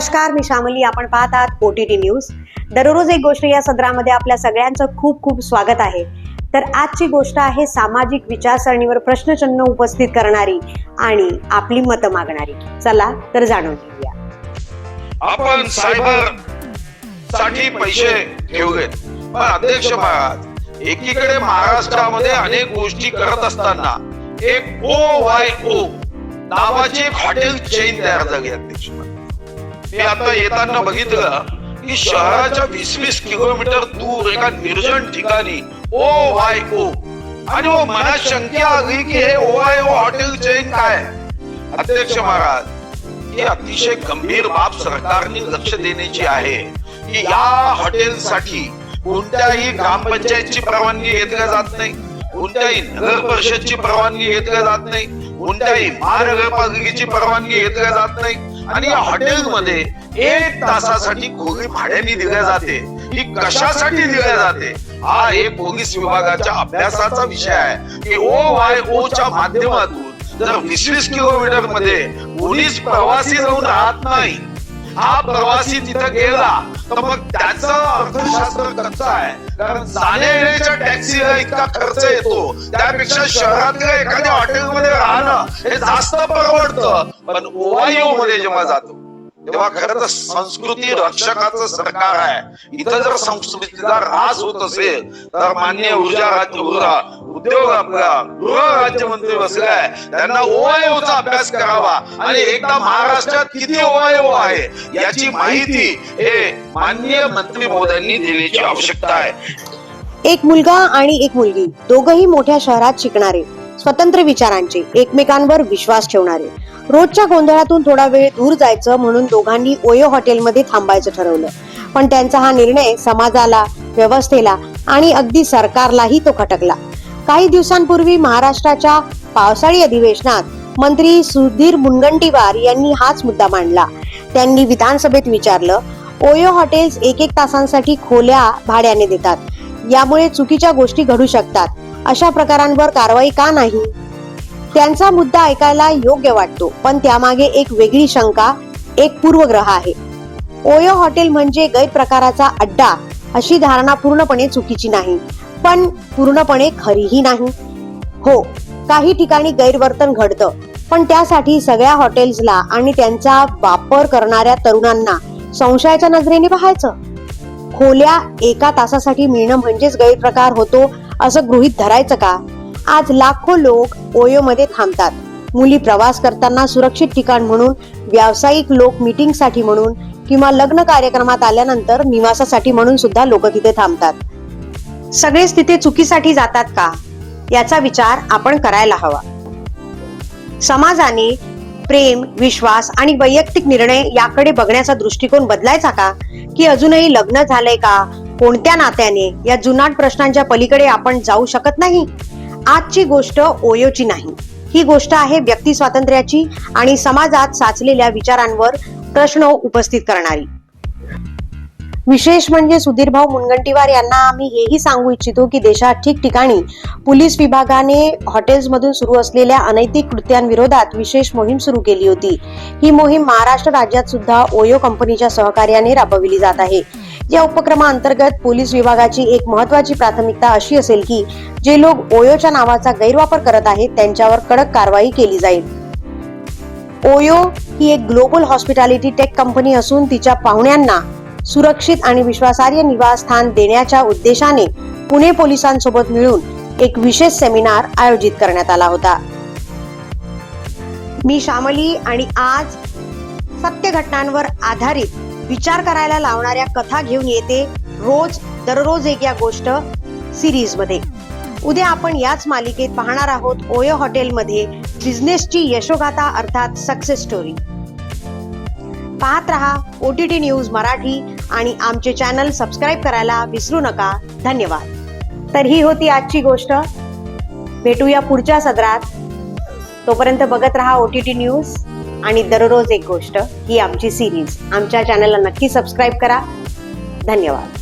नमस्कार मी श्यामली आपण पाहत आहात ओ टी टी न्यूज दररोज एक गोष्ट या सदरामध्ये आपल्या सगळ्यांचं खूप खूप स्वागत आहे. तर आजची गोष्ट आहे सामाजिक विचारसरणीवर प्रश्नचिन्ह उपस्थित करणारी आणि आपली मतं मागणारी. चला तर जाणून घेऊया. आपण सायबरसाठी पैसे ठेवलेत पण अध्यक्ष महाराज एकीकडे महाराष्ट्रामध्ये अनेक गोष्टी करत असताना एक ओ वाय ओ नावाची हॉटेल चेन तयार झाली अध्यक्ष महाराज. मी आता येताना बघितलं की शहराच्या वीस वीस किलोमीटर दूर एका निर्जन ठिकाणी ओ वाय ओ आणि मग मनात शंका आली की हे O Y O hotel chain काय? अध्यक्ष महाराज ही अतिशय गंभीर बाब सरकारने लक्ष देण्याची आहे की या हॉटेलसाठी कोणत्याही ग्रामपंचायतची परवानगी घेतल्या जात नाही कोणत्याही नगर परिषदची परवानगी घेतल्या जात नाही कोणत्याही महानगरपालिकेची परवानगी घेतल्या जात नाही. आणि या हॉटेलमध्ये एक तासासाठी खोली भाड्याने दिल्या जाते. ही कशासाठी दिल्या जाते? हा एक पोलीस विभागाच्या अभ्यासाचा विषय आहे. की ओ वाय ओ च्या माध्यमातून जर वीस वीस किलोमीटरमध्ये पोलीस प्रवासी जाऊन राहत नाही हा प्रवासी तिथं गेला तर मग त्याचं अर्थशास्त्र कच्चं आहे? कारण जाण्या येण्याच्या टॅक्सीला इतका खर्च येतो. त्यापेक्षा शहरातल्या एखाद्या हॉटेलमध्ये राहणं हे जास्त परवडतं. पण ओवायू मध्ये जेव्हा जातो तेव्हा खरं तर संस्कृती रक्षकाचं सरकार आहे. इथं जर संस्कृतीचा ऱ्हास होत असेल तर मान्य ऊर्जा राज्य ऊर्जा उद्योग आपला गृह राज्यमंत्री बसलाय त्यांना ओआयओचा अभ्यास करावा. आणि एकदा महाराष्ट्रात किती ओआयओ आहे याची माहिती हे माननीय मंत्री महोदयांनी देण्याची आवश्यकता आहे. एक मुलगा आणि एक मुलगी दोघही मोठ्या शहरात शिकणारे स्वतंत्र विचारांचे एकमेकांवर विश्वास ठेवणारे. रोजच्या गोंधळातून थोडा वेळ दूर जायचं म्हणून दोघांनी ओयो हॉटेलमध्ये थांबायचं ठरवलं. पण त्यांचा हा निर्णय समाजाला व्यवस्थेला आणि अगदी सरकारलाही तो खटकला. काही दिवसांपूर्वी महाराष्ट्राच्या पावसाळी अधिवेशनात मंत्री सुधीर मुनगंटीवार यांनी हाच मुद्दा मांडला. त्यांनी विधानसभेत विचारलं ओयो हॉटेल्स एक एक तासांसाठी खोल्या भाड्याने देतात. यामुळे चुकीच्या गोष्टी घडू शकतात. अशा प्रकारांवर कारवाई का नाही? त्यांचा मुद्दा ऐकायला योग्य वाटतो पण त्यामागे एक वेगळी शंका एक पूर्वग्रह आहे. ओयो हॉटेल म्हणजे गैरप्रकाराचा अड्डा अशी धारणा पूर्णपणे चुकीची नाही. पण पूर्णपणे खरीही नाही. हो काही ठिकाणी गैरवर्तन घडतं पण त्यासाठी सगळ्या हॉटेल्सला आणि त्यांचा वापर करणाऱ्या तरुणांना संशयाच्या नजरेने पाहायचं. खोल्या एका तासासाठी मिळणं म्हणजेच गैरप्रकार होतो असं गृहित धरायचं का? आज लाखो लोक ओयोमध्ये थांबतात. मुली प्रवास करताना सुरक्षित ठिकाण म्हणून व्यावसायिक लोक मीटिंगसाठी म्हणून किंवा लग्न कार्यक्रमात आल्यानंतर निवासासाठी म्हणून सुद्धा लोक तिथे थांबतात. सगळेच तिथे चुकीसाठी जातात का? याचा विचार आपण करायला हवा. समाजाने प्रेम विश्वास आणि वैयक्तिक निर्णय याकडे बघण्याचा दृष्टिकोन बदलायचा का? की अजूनही लग्न झालंय का? कोणत्या नात्याने? या जुनाट प्रश्नांच्या पलीकडे आपण जाऊ शकत नाही? आजची गोष्ट ओयोची नाही. ही गोष्ट आहे व्यक्ती स्वातंत्र्याची आणि समाजात साचलेल्या विचारांवर प्रश्न उपस्थित करणारी. विशेष म्हणजे सुधीरभाऊ मुनगंटीवार यांना आम्ही हेही सांगू इच्छितो की देशात ठिकठिकाणी पोलीस विभागाने हॉटेल्समधून सुरू असलेल्या अनैतिक कृत्यांविरोधात विशेष मोहीम सुरू केली होती. ही मोहीम महाराष्ट्र राज्यात सुद्धा ओयो कंपनीच्या सहकार्याने राबविली जात आहे. या उपक्रमाअंतर्गत पोलीस विभागाची एक महत्वाची प्राथमिकता अशी असेल की जे लोक ओयोच्या नावाचा गैरवापर करत आहेत त्यांच्यावर कडक कारवाई केली जाईल. ओयो ही एक ग्लोबल हॉस्पिटॅलिटी टेक कंपनी असून तिच्या पाहुण्यांना सुरक्षित आणि विश्वासार्ह निवासस्थान देण्याच्या उद्देशाने पुणे पोलिसांसोबत मिळून एक विशेष सेमिनार आयोजित करण्यात आला होता. मी श्यामली आणि आज सत्य घटनांवर आधारित विचार करायला लावणाऱ्या कथा घेऊन येते रोज दररोज एक या गोष्ट सिरीजमध्ये उद्या आपण याच मालिकेत पाहणार आहोत ओयो हॉटेलमध्ये बिझनेसची यशोगाथा अर्थात सक्सेस स्टोरी. पाहत रहा O T T news Marathi आणि आमचे चॅनल सबस्क्राईब करायला विसरू नका. धन्यवाद. तर ही होती आजची गोष्ट. भेटूया पुढच्या सदरात. तोपर्यंत बघत रहा ओ टी टी न्यूज आणि दररोज एक गोष्ट ही आमची सिरीज आमच्या चॅनलला नक्की सबस्क्राईब करा. धन्यवाद.